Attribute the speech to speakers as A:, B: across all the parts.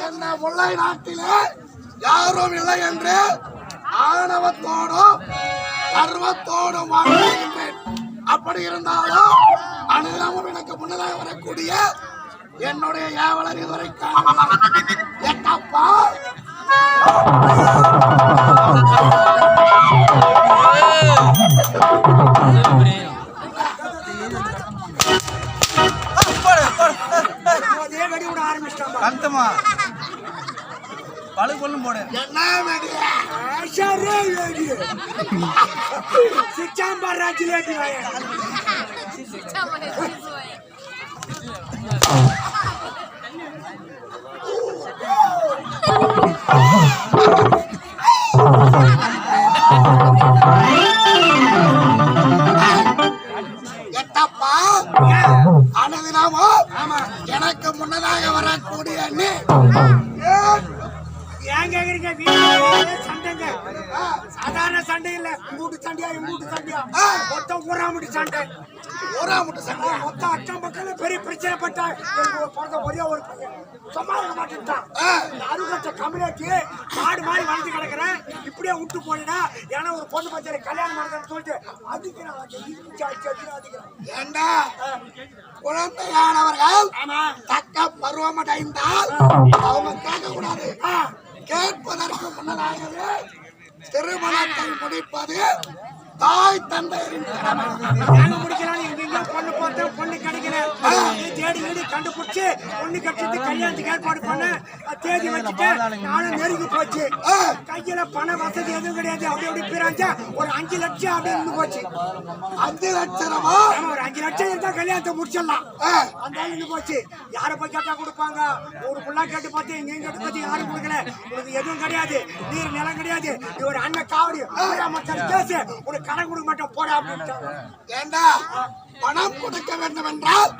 A: என்ன முல்லை நாட்டிலே யாரும் இல்லை என்று ஆணவத்தோடும் கர்வத்தோடும் வாழ்கின்றேன் அப்படி இருந்தாலும் அனுதினமும் எனக்கு முன்னதாக வரக்கூடிய என்னுடைய ஏவலர் இதுவரை காணவில்லை எட்டப்பா
B: அந்தமா பழு கொள்ளும் போடு.
A: என்ன
C: சிச்சாம்பார் சும்மா இருக்க மாட்டேன்ட்டான். அருகட்ட கம்யூனிட்டி மாடு மாதிரி வளர்ந்து கிடக்குறேன். இப்படியே விட்டு போனா ஏன்னா ஒரு பொண்ணு பச்சை கல்யாணம் பண்ணுறேன்னு சொல்லிட்டு அதிக்கிறான்
A: ஏண்டா? குழந்தையானவர்கள் தக்க பருவமடைந்தால் அவங்க கேட்க கூடாது கேட்பதற்கு முன்னதாகவே திருமணத்தை முடிப்பது தாய் தந்தையரின் கடமை
C: நாங்க முடிக்கலாம் எங்கெங்க பொண்ணு பார்த்தோம் பொண்ணு கிடைக்கல நீ தேடி தேடி கண்டுபிடிச்சு பொண்ணு கட்டிட்டு கல்யாணத்துக்கு ஏற்பாடு பண்ண தேதி வச்சுட்டு நானும் நெருங்கி போச்சு. கையில பண வசதி எதுவும் கிடையாது. அப்படி அப்படி பிராஞ்சா ஒரு அஞ்சு லட்சம் அப்படி இருந்து போச்சு.
A: அஞ்சு லட்சம்?
C: ஒரு அஞ்சு லட்சம் இருந்தா கல்யாணத்தை முடிச்சிடலாம். அந்த இருந்து போச்சு. யாரை போய் கேட்டா கொடுப்பாங்க? ஒரு புள்ளா கேட்டு பார்த்து எங்க கேட்டு பார்த்து யாரும் கொடுக்கல. உனக்கு எதுவும் கிடையாது. நீர் நிலம் கிடையாது. நீ ஒரு அண்ணன் காவடி. மச்சான் கேசு. உனக்கு கடன் கொடுக்க மாட்டோம் போடா அப்படின்ட்டாங்க.
A: ஏண்டா? பணம் கொடுக்க வேண்டும் என்றால்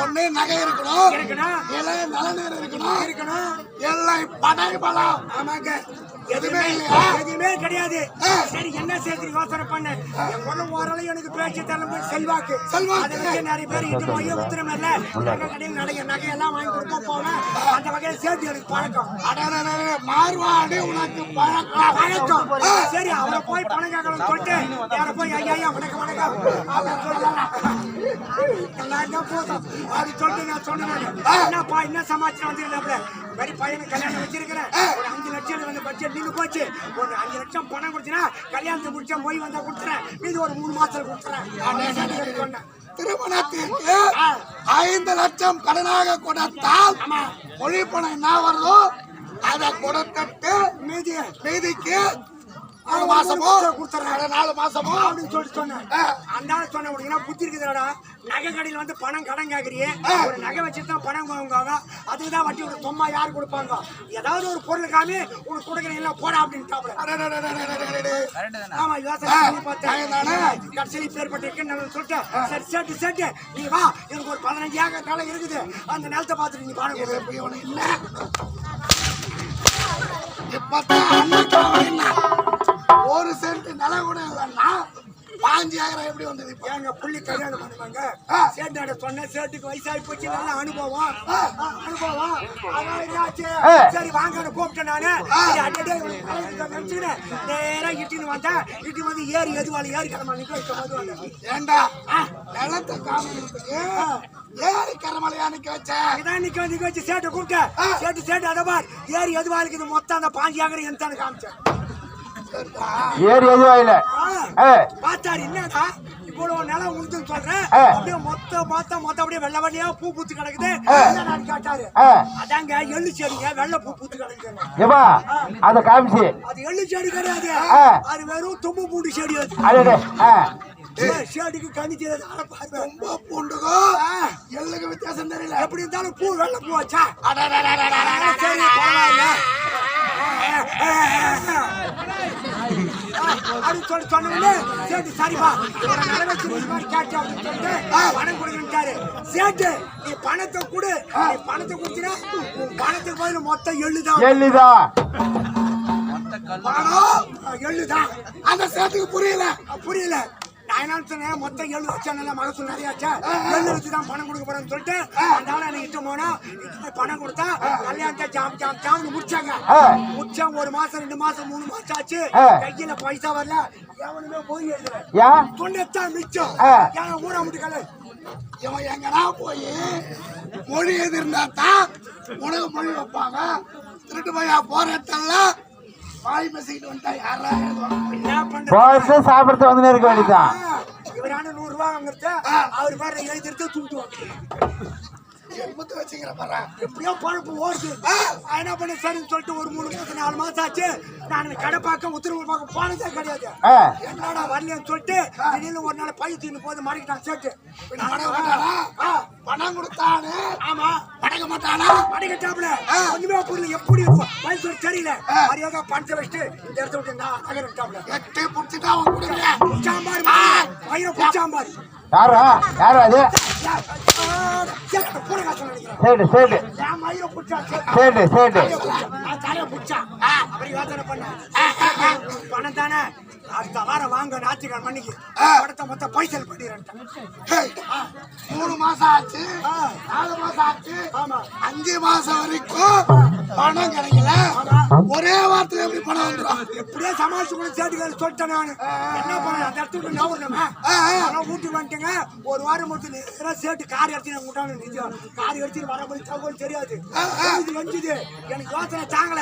A: ஒண்ணு நகை இருக்கணும்.
C: இருக்கணும்.
A: இலை நலநீர் இருக்கணும்.
C: இருக்கணும்
A: எல்லை படை பலம்
C: ஆமாங்க.
A: எதுவுமே
C: எதுவுமே
A: இல்லையா?
C: எதுவுமே கிடையாது. சரி என்ன சேர்த்து யோசனை பண்ண? என் பொண்ணு ஓரளவு எனக்கு பேச்சு தரணும் செல்வாக்கு.
A: செல்வாக்கு.
C: நிறைய பேர் இது மைய உத்திரம் இல்ல. நகை கடையில் நகை நகை எல்லாம் வாங்கி கொடுப்பா போவேன். அந்த வகையில சேர்த்து எனக்கு பழக்கம்.
A: மார்வாடி உனக்கு பழக்கம்
C: சரி அவரை போய் பணம் கேட்கணும் சொல்லிட்டு யாரை போய் ஐயா ஐயா வணக்கம் வணக்கம். அப்படின்னு சொல்லலாம் போதும். அப்படி சொல்லிட்டு நான் சொன்னேன் என்னப்பா என்ன சமாச்சாரம் வந்துருந்தாப்புல மாதிரி பையனுக்கு கல்யாணம் வச்சிருக்கிறேன் ஒரு அஞ்சு லட்சம் வந்து பட்ஜெட் நின்று போச்சு. ஒரு அஞ்சு லட்சம் பணம் கொடுத்தீங்கன்னா கல்யாணத்தை முடிச்சா போய் வந்தா கொடுத்துறேன். மீது ஒரு மூணு மாசத்துல கொடுத்துறேன்.
A: திருமணத்திற்கு ஐந்து லட்சம் கடனாக கொடுத்தால் மொழி பணம் என்ன வருதோ அதை கொடுத்துட்டு
C: மீதி.
A: மீதிக்கு நாலு மாசமோ? கொடுத்துட்றாடா நாலு மாசமோ?
C: அப்படின்னு சொல்லி சொன்னேன். அந்த ஆள் சொன்ன உனக்குன்னா புத்தி நகை கடையில் வந்து பணம் கடன் கேட்குறியே ஒரு நகை வச்சுட்டு தான் பணம் அதுக்கு தான் வட்டி உனக்கு சும்மா யார் கொடுப்பாங்க? ஏதாவது ஒரு பொருள் காமி உனக்கு கொடுக்குறீங்க இல்லை போடா
A: அப்படின்ட்டாப்ல
C: ஆமாம் யோசனை பார்த்தேன். கடைசியில் பேர் சொல்லிட்டு சரி சட்டு சட்டு. நீ வா. எனக்கு ஒரு பதினஞ்சு ஏக்கர் நிலம் இருக்குது. அந்த நிலத்தை பார்த்துட்டு நீ
A: பாடம் இல்லை எனக்கு ஒரு சென்ட் நிலம் கூட இல்லைன்னா பாஞ்சு ஏக்கரை எப்படி வந்தது
C: எங்க புள்ளி கல்யாணம் பண்ணுவாங்க. சேட்டாட சொன்னேன் சேட்டுக்கு வயசாகி போச்சு நல்ல அனுபவம். அனுபவம். என்னாச்சு சரி வாங்க கூப்பிட்டேன் நானு. அடடே, இவனுக்கு பழகுதுன்னு நினைச்சுக்கினேன். நேரா இட்டுன்னு வந்தேன் இட்டு வந்து ஏறி எதுவாளி ஏறி கிளம்ப நிக்க வைக்கும் போது வந்தேன்.
A: ஏண்டா? நிலத்தை காமிக்கிறதுக்கு ஏறி கரமலையா நிக்க வச்ச?
C: இதான் நிக்க நிக்க வச்சு சேட்டை கூப்பிட்டேன். சேட்டு சேட்டு அதபார் ஏறி எதுவாளுக்கு இது மொத்தம் அந்த பாஞ்சு ஏக்கர் எந்தானு காமிச்சேன்.
D: ஏறி எதுவும் இல்லை
C: பாத்தாரு என்னடா? இவ்வளவு நிலம் உழுது சொல்றேன் அப்படியே மொத்த மொத்த மொத்த அப்படியே வெள்ள வெள்ளையா பூ பூத்து கிடக்குது. கேட்டாரு. அதாங்க எள்ளு செடிங்க வெள்ள பூ பூத்து கிடக்குது.
D: அந்த காமிச்சு.
C: அது எள்ளு செடி கிடையாது. அது வெறும் தும்பு பூண்டு செடி அது. செடிக்கு கனி
A: ரொம்ப பூண்டுக்கும் எள்ளுக்கு வித்தியாசம் தெரியல.
C: எப்படி இருந்தாலும் பூ வெள்ள பூ வச்சா. சரி பரவாயில்ல சொல்லி சொன்னவொடனே சேட்டு சரிப்பா. கேட்டு அப்படின்னு சொல்லிட்டு பணம் கொடுக்குறாரு சேட்டு நீ பணத்தை கொடு. நீ பணத்தை கொடுத்தீங்கன்னா பணத்துக்கு பதில் மொத்தம் எழுதான்
D: எள்ளிதா
B: மொத்த
A: பணம்
C: எள்ளுதான்
A: அந்த சேட்டுக்கு புரியல.
C: புரியல. நான் என்ன சொன்னேன் மொத்தம் எள்ளு வச்சா நல்லா மகசூல் நிறைய ஆச்சா? எள்ளு வச்சு தான் பணம் கொடுக்க போறேன்னு சொல்லிட்டு அதனால எனக்கு இஷ்டம் போனா பணம் கொடுத்தா கல்யாணத்தை ஜாம் ஜாம் ஜாம்னு முடிச்சாங்க. முடிச்சா ஒரு மாசம் ரெண்டு மாசம் மூணு மாசம் ஆச்சு. கையில பைசா வரல. எவனுமே போய் எழுதுல. தொண்ணூத்தான் மிச்சம். ஏன் ஊரா முட்டுக்கல
A: இவன் எங்கடா போய் மொழி எதிர்ந்தா தான் உனக்கு மொழி வைப்பாங்க. திருட்டு பையா போற வாய் பேசிக்கிட்டு வந்துட்டா யாரா
D: போயிட்டு சாப்பிடுறது வந்து இருக்க
C: இவரான நூறு வாங்குறது? அவர் பேர எழுதிட்டு தூக்கிட்டு
A: எண்பத்து வச்சுக்கிற பாரு.
C: எப்படியோ பழப்பு ஓடுது. என்ன பண்ண சரின்னு சொல்லிட்டு ஒரு மூணு மாசம் நாலு மாசம் ஆச்சு. நான் கடை பார்க்க உத்தரவு பார்க்க போனதே கிடையாது. என்னடா வரலன்னு சொல்லிட்டு திடீர்னு ஒரு நாள் பைய தூக்கி போது மாட்டிக்கிட்டான் சேட்டு
A: பணம் கொடுத்தானு?
C: ஆமா.
A: படக்க மாட்டானா?
C: மாட்டிக்கிட்டாப்ல ஒண்ணுமே புரியல. எப்படி பைய தெரியல. மரியாதை பணத்தை வச்சுட்டு இந்த இடத்த விட்டு நான் நகரட்டாப்ல
A: எட்டு புடிச்சிட்டு அவன் கொடுங்க
C: புச்சாம்பாரு வயிறு புச்சாம்பாரு.
D: யாரா? யாரா அது
C: பணம் தானே? அடுத்த வாரம் வாங்க ஞாயிற்றுக்கிழமை மணிக்கு படத்தை மொத்தம் பைசல் பண்ணிடுறேன்.
A: மூணு மாசம் ஆச்சு நாலு மாசம் ஆச்சு
C: ஆமா.
A: அஞ்சு மாசம் வரைக்கும் பணம் கிடைக்கல. ஒரே வாரத்துல எப்படி பணம் வந்துடும்
C: எப்படியோ சமாளிச்சு கூட சேட்டுக்காரி சொல்லிட்டேன் நான். என்ன பண்ண அந்த இடத்துக்கு நவரணுமே வீட்டுக்கு வந்துட்டேங்க. ஒரு வாரம் மட்டும் நேரா சேட்டு கார் எடுத்து விட்டானு நிஜம் கார் எடுத்துட்டு வரபடி தகவல் தெரியாது. இது வஞ்சுது. எனக்கு யோசனை தாங்கல.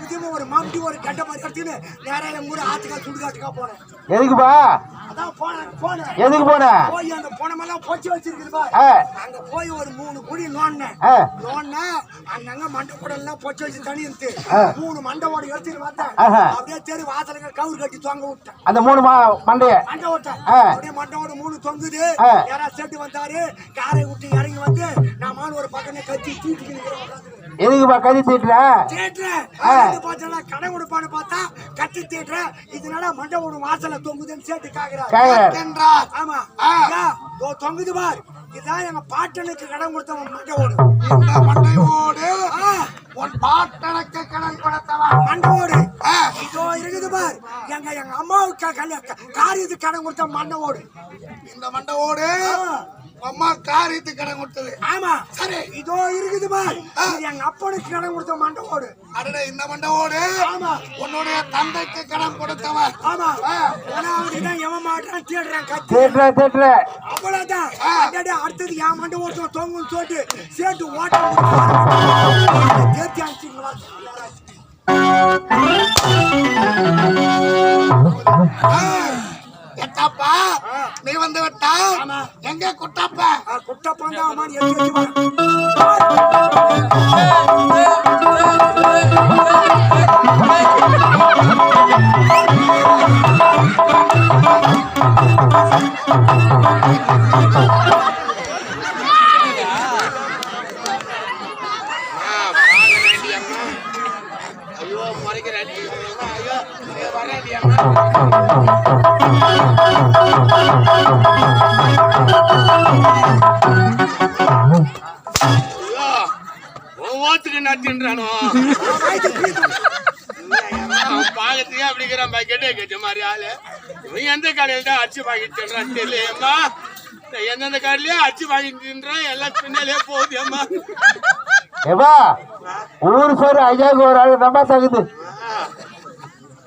C: திப்பு ஒரு மம்டி ஒரு கெட்ட மாதிரி எடுத்துன்னு நேரா எங்க ஊர் ஆத்துக்கா சுடுகாட்டுக்கா போனேன்
D: எதுக்குப்பா? எதுக்கு போன
C: போய் அந்த பணமெல்லாம் பொச்சு வச்சிருக்குது. அங்க போய் ஒரு மூணு நோண்டினேன்
D: ஆ.
C: நோண்டினா அங்கங்க மண்டை கூட எல்லாம் பொச்சு வச்சு தண்ணி இருந்து. மூணு மண்டை ஓடி எடுத்துட்டு வந்தேன். அப்படியே தெரு வாசலுங்க கவுரு கட்டி தொங்க விட்டேன்
D: அந்த மூணு மண்டைய
C: மண்டை விட்டேன். அப்படியே மண்டை ஓட மூணு தொங்குது. யாரா செட்டு வந்தாரு காரை விட்டு இறங்கி வந்து நான் ஒரு பக்கமே கத்தி தூக்கிட்டு
D: எதுக்குப்பா கதி தீட்டுற?
C: கடை கொடுப்பான்னு பார்த்தா கத்தி தேட்டுறேன் இதனால மண்டை ஒரு வாசல தொங்குதுன்னு கேக்குறாரு.
A: என்றார்
C: ஆமா. தொங்குது பார். இதான் எங்க பாட்டனுக்கு கடன் கொடுத்தவன் மண்டை ஓடு.
A: இந்த மண்டையோடு
C: ஆ,
A: உன் பாட்டனுக்கு கடன் கொடுத்தவன்
C: மண்டை ஓடு.
A: ஆ.
C: இதோ இருக்குது பார். எங்க எங்க அம்மாவுக்கு கல்யாண காரியத்துக்கு கடன் கொடுத்த மண்டை ஓடு.
A: இந்த மண்டையோடு
C: ஆ,
A: அம்மா காரியத்துக்கு கடன் கொடுத்தது.
C: ஆமா.
A: சரி.
C: இதோ இருக்குது பார். இது எங்க அப்பனுக்கு கடன் கொடுத்த மண்டை ஓடு
A: அடடே இந்த மண்டையோடு
C: ஆமா.
A: உன்னுடைய தந்தைக்கு கடன் கொடுத்தவன்.
C: ஆமா. ஒன்னாவது தான் எவன் மாட்டான் தேடுறேன் கத்தி.
D: தீட்டுற தீட்டுற
C: அவ்வளவுதான். அடடே, அடுத்தது என் மண்டை ஓட்டம் தொங்கும் சொல்லிட்டு சேட்டு ஓட்டம் தேர்த்தி அனுப்பிச்சிங்களா
A: எட்டப்பா நீ வந்து விட்டா. எங்க குட்டப்பா
C: குட்டப்பன் தான்
A: வரேன்
B: ஒவ்வொருத்துக்கு நச்சுன்றானோ அவன் பாக்கத்துக்கே அப்படி இருக்கிறான் பக்கெட்டே கெட்ட மாதிரி ஆளு. இவன் எந்த கடையில் தான் அடிச்சு பாக்கெட் தின்றான் தெரியலையம்மா. எந்தெந்த கடையிலயே அடிச்சு பாக்கெட் தின்றான் எல்லாம் பின்னாலே போகுது அம்மா
D: ஏப்பா ஊர் சோறு ஐயாவுக்கு ஒரு ஆள் ரொம்ப தகுது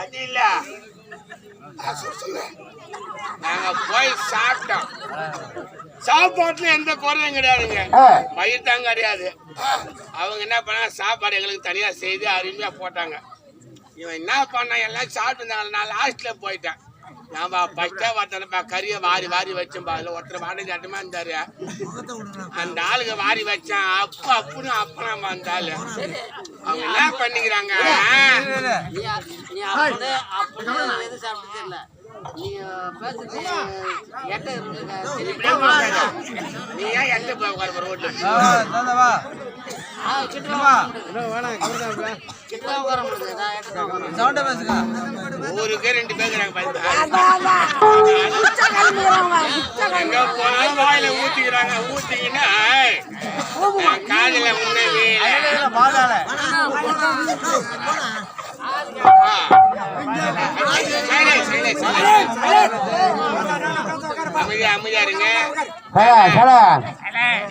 B: அது இல்ல நாங்க போய் சாப்பிட்டோம். சாப்பாட்டுல எந்த குறையும் கிடையாதுங்க. பயிர் தான் கிடையாது. அவங்க என்ன பண்ணாங்க? சாப்பாடு எங்களுக்கு தனியா செய்து அருமையா போட்டாங்க. இவன் என்ன பண்ணா எல்லாம் சாப்பிட்டு இருந்தாங்க நான் லாஸ்ட்ல போயிட்டேன். நாம ஃபர்ஸ்டே ஒருத்தனப்பா கறியை வாரி வாரி வச்சோம்பா அதில் ஒருத்தர் வாடகை சட்டமா இருந்தாரு. அந்த ஆளுங்க வாரி வச்சான். அப்ப அப்புன்னு அப்பனா வந்தாலு அவங்க என்ன பண்ணிக்கிறாங்க?
E: நீ பேசுறது எட்ட.
B: நீ ஏன் போய் உட்கார ரோட்ல
E: எட்ட
B: ஊருக்கே ரெண்டு பேர் வாயில ஊத்திக்கிறாங்க ஊத்திக்கின்னா காலையில முன்னே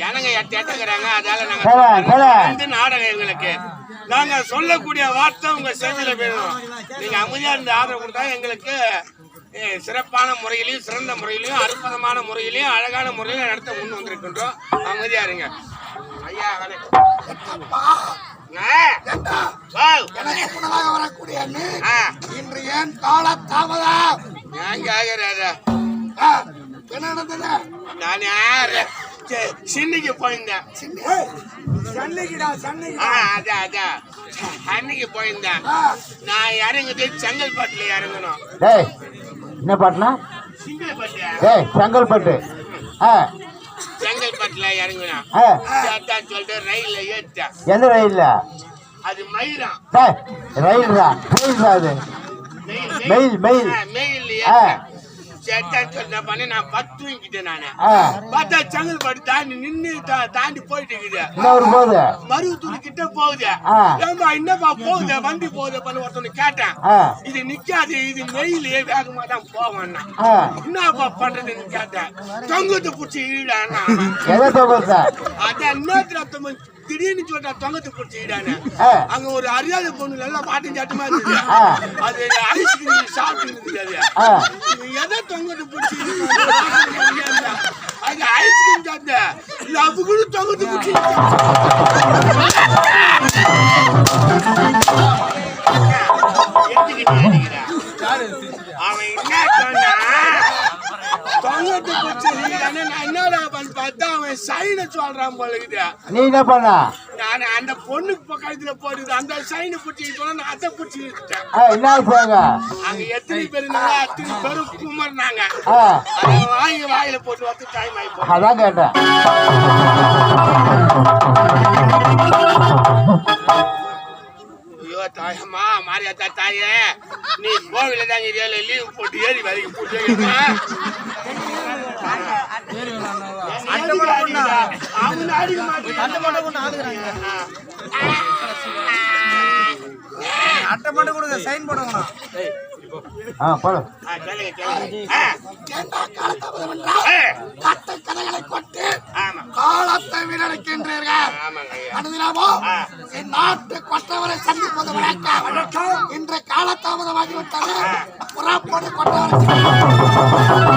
B: ஜனங்க எட்ட அதால நாங்க வந்து நாடகம் எங்களுக்கு நாங்க சொல்லக்கூடிய வார்த்தை உங்க செவில வேணும். நீங்க அமைதியா இருந்து ஆதரவு கொடுத்தா எங்களுக்கு சிறப்பான முறையிலையும் சிறந்த முறையிலையும் அற்புதமான முறையிலையும் அழகான முறையிலும் நடத்த முன் வந்திருக்கின்றோம். அமைதியா இருங்க. ஐயா
A: எனக்கு முன்னதாக வரக்கூடிய நீ
B: ஆ,
A: இன்று ஏன் கால தாமதம்?
B: நான் கேக்குறாரு
A: என்ன நடந்தது?
B: நான் யாரு? சின்னிக்கு போயிருந்தேன். அன்னைக்கு போயிருந்தேன். நான் இறங்குது செங்கல்பட்டுல இறங்கணும்
D: டேய் என்ன பாட்டுனா?
B: செங்கல்பட்டு
D: டேய் செங்கல்பட்டு. ஆ.
B: செங்கல்பட்டுல இறங்கணும்
D: ஆ.
B: அதான் சொல்லிட்டு ரயில்ல ஏறிட்டேன்
D: எந்த ரயில்ல?
B: அது மயிரம்
D: டேய் ரயில் தான் அது? Mail, mail.
B: மெயில். சேட்டான்னு சொல்லி நான் பண்ணேன் நான் பத்து தூங்கிட்டேன் நானு பார்த்தா செங்கல்பட்டு தாண்டி நின்னு தா- தாண்டி போயிட்டு இருக்குது
D: என்ன
B: மருவத்தூர் கிட்ட போகுது.
D: ஆ.
B: ஏம்பா என்னப்பா போகுது? வண்டி போகுது பண்ண ஒருத்தனை கேட்டேன். இது நிக்காது இது மெயிலே வேகமா தான் போவேன்னா
D: ஆ.
B: என்னப்பா பண்றதுன்னு கேட்டேன். தொங்கத்து பிடிச்சி ஈடானா அதான் ஒருத்தன் திடீர்னு சொல்லிட்டா தொங்கத்து பிடிச்சி ஈடானு.
D: ஆ.
B: அங்க ஒரு அறியாத பொண்ணு எல்லாம் பாட்டும் சாட்டமா இருந்தது. அது ஐஸ்கிரீம் சாப்பிட்டு இருந்தது எதை தொங்கத்து பிடிச்சி அது ஐஸ்கிரீம் சாப்பிட்ட. லவ் கூட தொங்கத்து பிடிச்சி சைன சொல்றான் போல இருக்குது
D: நீ என்ன பண்ண?
B: நான் அந்த பொண்ணுக்கு பக்கத்துல போடுது அந்த சைனை பிடிச்சி போனா நான் அதை பிடிச்சி
D: ஆ என்ன செய்யுங்க
B: அங்க எத்தனை பேர் இருந்தாங்க? அத்தனை பேரும் குமர்னாங்க வாங்கி வாயில போட்டு வந்து டைம் ஆகி.
D: அதான் கேட்டேன்.
B: ஐயோ தாயம்மா மாரியாத்தா தாயே நீ கோவில தாங்க லீவ் போட்டு ஏறி வரைக்கும் போட்டு அவங்க அடிக்க மாட்டேங்கிறாங்க
E: அட்டை மட்டும் கொடுங்க சைன் போடுங்கண்ணா
D: ஆ போடு.
A: கட்ட கதைகளை கொட்டு காலத்தை வீணடிக்கின்றீர்கள். அனுதினமோ என் நாட்டு கொற்றவரை சந்திப்பது வழக்கம் இன்று காலதாமதமாகிவிட்டது. புறப்போடு கொற்றவரை சந்திப்பது